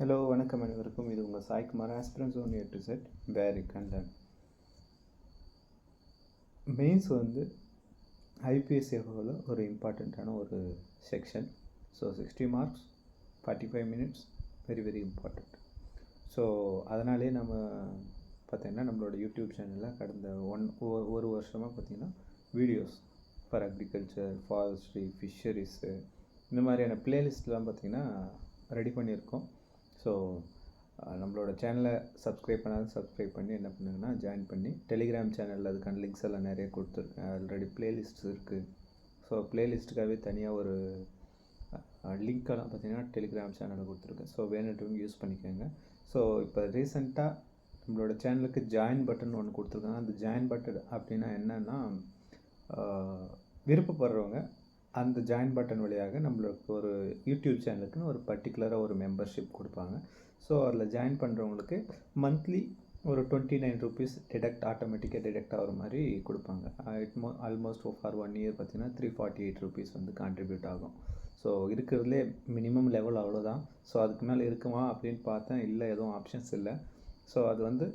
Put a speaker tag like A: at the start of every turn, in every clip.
A: Hello வணக்கம் அனைவருக்கும். இது உங்கள் Saikumar aspirants one year to set very Kandan mains வந்து ஐபிஎஸ் எவ்வளோ ஒரு இம்பார்ட்டண்ட்டான ஒரு section so sixty marks forty five minutes very very important so அதனாலே நம்ம பார்த்திங்கன்னா நம்மளோட யூடியூப் சேனலில் கடந்த ஒன் ஒரு வருஷமாக பார்த்திங்கன்னா videos for agriculture forestry fisheries இந்த மாதிரியான பிளேலிஸ்ட்லாம் பார்த்திங்கன்னா ரெடி பண்ணியிருக்கோம். ஸோ நம்மளோட சேனலை சப்ஸ்கிரைப் பண்ணாலும் சப்ஸ்கிரைப் பண்ணி என்ன பண்ணுங்கன்னா ஜாயின் பண்ணி டெலிகிராம் சேனலில் அதுக்கான லிங்க்ஸ் எல்லாம் நிறைய கொடுத்துருக்கேன் ஆல்ரெடி ப்ளேலிஸ்ட்ஸ் இருக்குது ஸோ பிளேலிஸ்ட்டுக்காகவே தனியாக ஒரு லிங்க்கெல்லாம் பார்த்தீங்கன்னா டெலிகிராம் சேனலில் கொடுத்துருக்கேன். ஸோ வேணுன்றவங்க யூஸ் பண்ணிக்கோங்க. ஸோ இப்போ ரீசெண்டாக நம்மளோட சேனலுக்கு ஜாயின் பட்டன் ஒன்று கொடுத்துருக்காங்க. அந்த ஜாயின் பட்டன் அப்படின்னா என்னென்னா விருப்பப்படுறவங்க அந்த ஜாயின் பட்டன் வழியாக நம்மளுக்கு ஒரு யூடியூப் சேனலுக்குன்னு ஒரு பர்டிகுலராக ஒரு மெம்பர்ஷிப் கொடுப்பாங்க. ஸோ அதில் ஜாயின் பண்ணுறவங்களுக்கு மந்த்லி ஒரு டுவெண்ட்டி நைன் ருபீஸ் டிடெக்ட் ஆட்டோமேட்டிக்காக டிடெக்ட் ஆகிற மாதிரி கொடுப்பாங்க. இட் மோ ஆல்மோஸ்ட் ஃபார் ஒன் இயர் பார்த்தீங்கன்னா த்ரீ ஃபார்ட்டி எயிட் ருபீஸ் வந்து கான்ட்ரிபியூட் ஆகும். ஸோ இருக்கிறதுலே மினிமம் லெவல் அவ்வளோதான் ஸோ அதுக்கு மேலே இருக்குமா அப்படின்னு பார்த்தேன் இல்லை எதுவும் ஆப்ஷன்ஸ் இல்லை. ஸோ அது வந்து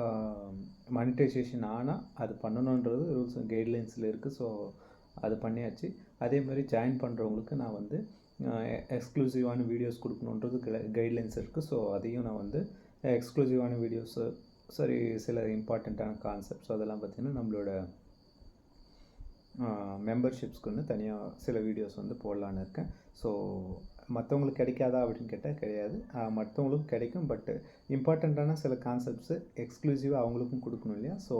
A: uh, மானிட்டைசேஷன் ஆனால் அது பண்ணணுன்றது ரூல்ஸ் அண்ட் கைட்லைன்ஸில் இருக்குது ஸோ அது பண்ணியாச்சு. அதே மாதிரி ஜாயின் பண்ணுறவங்களுக்கு நான் வந்து எக்ஸ்க்ளூசிவான வீடியோஸ் கொடுக்கணுன்றது கைட்லைன்ஸ் இருக்குது ஸோ அதையும் நான் வந்து எக்ஸ்க்ளூசிவான வீடியோஸு சரி சில இம்பார்ட்டண்ட்டான கான்செப்ட்ஸ் அதெல்லாம் பார்த்திங்கன்னா நம்மளோட மெம்பர்ஷிப்ஸ்க்கு வந்து தனியாக சில வீடியோஸ் வந்து போடலான்னு இருக்கேன். ஸோ மற்றவங்களுக்கு கிடைக்காதா அப்படின்னு கேட்டால் கிடையாது. மற்றவங்களுக்கும் கிடைக்கும். பட் இம்பார்ட்டண்ட்டான சில கான்செப்ட்ஸு எக்ஸ்க்ளூசிவாக அவங்களுக்கும் கொடுக்கணும் இல்லையா? ஸோ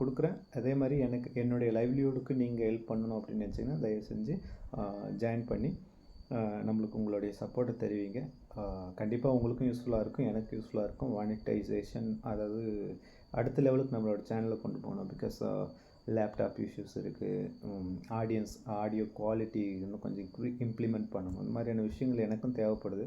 A: கொடுக்குறேன். அதே மாதிரி எனக்கு என்னுடைய லைவ்லிஹுடுக்கு நீங்கள் ஹெல்ப் பண்ணணும் அப்படின்னு நினச்சிங்கன்னா தயவு செஞ்சு ஜாயின் பண்ணி நம்மளுக்கு உங்களுடைய சப்போர்ட்டை தெரிவிங்க. கண்டிப்பாக உங்களுக்கும் யூஸ்ஃபுல்லாக இருக்கும் எனக்கு யூஸ்ஃபுல்லாக இருக்கும். மானிட்டைசேஷன் அதாவது அடுத்த லெவலுக்கு நம்மளோட சேனலில் கொண்டு போகணும். பிகாஸ் லேப்டாப் இஷ்யூஸ் இருக்குது ஆடியன்ஸ் ஆடியோ குவாலிட்டி இன்னும் கொஞ்சம் இம்ப்ளிமெண்ட் பண்ணணும். இந்த மாதிரியான விஷயங்கள் எனக்கும் தேவைப்படுது.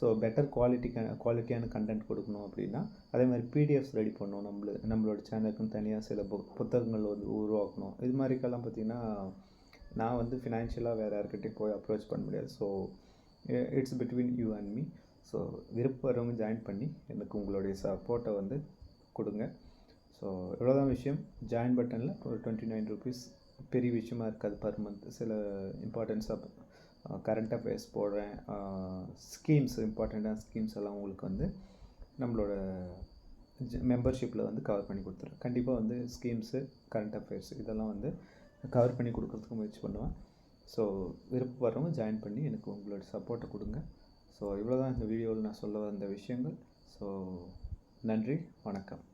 A: ஸோ பெட்டர் குவாலிட்டிக்கான குவாலிட்டியான கண்டென்ட் கொடுக்கணும் அப்படின்னா அதே மாதிரி பிடிஎஃப்ஸ் ரெடி பண்ணணும். நம்மளு நம்மளோட சேனலுக்குன்னு தனியாக சில புக் புத்தகங்கள் வந்து உருவாக்கணும். இது மாதிரிக்கெல்லாம் பார்த்திங்கன்னா நான் வந்து ஃபினான்ஷியலாக வேறு யார்கிட்டையும் போய் அப்ரோச் பண்ண முடியாது. So it's between you and me so விருப்பம் ஜாயின் பண்ணி எனக்கு உங்களுடைய சப்போர்ட்டை வந்து கொடுங்க. ஸோ இவ்வளோதான் விஷயம். ஜாயின் பட்டனில் ஒரு டுவெண்ட்டி நைன் ருபீஸ் பெரிய விஷயமா இருக்காது பர் மந்த் சில இம்பார்ட்டன்ஸாக கரண்ட் அஃபேர்ஸ் போடுறேன். ஸ்கீம்ஸ் இம்பார்ட்டண்ட்டான ஸ்கீம்ஸ் எல்லாம் உங்களுக்கு வந்து நம்மளோட மெம்பர்ஷிப்பில் வந்து கவர் பண்ணி கொடுத்துருவேன் கண்டிப்பாக வந்து ஸ்கீம்ஸு கரண்ட் அஃபேர்ஸ் இதெல்லாம் வந்து கவர் பண்ணி கொடுக்குறதுக்கு முயற்சி பண்ணுவேன். ஸோ விருப்பப்படுறவங்க ஜாயின் பண்ணி எனக்கு உங்களோட சப்போர்ட்டை கொடுங்க. ஸோ இவ்வளோ தான் இந்த வீடியோவில் நான் சொல்ல வந்த விஷயங்கள். ஸோ நன்றி வணக்கம்.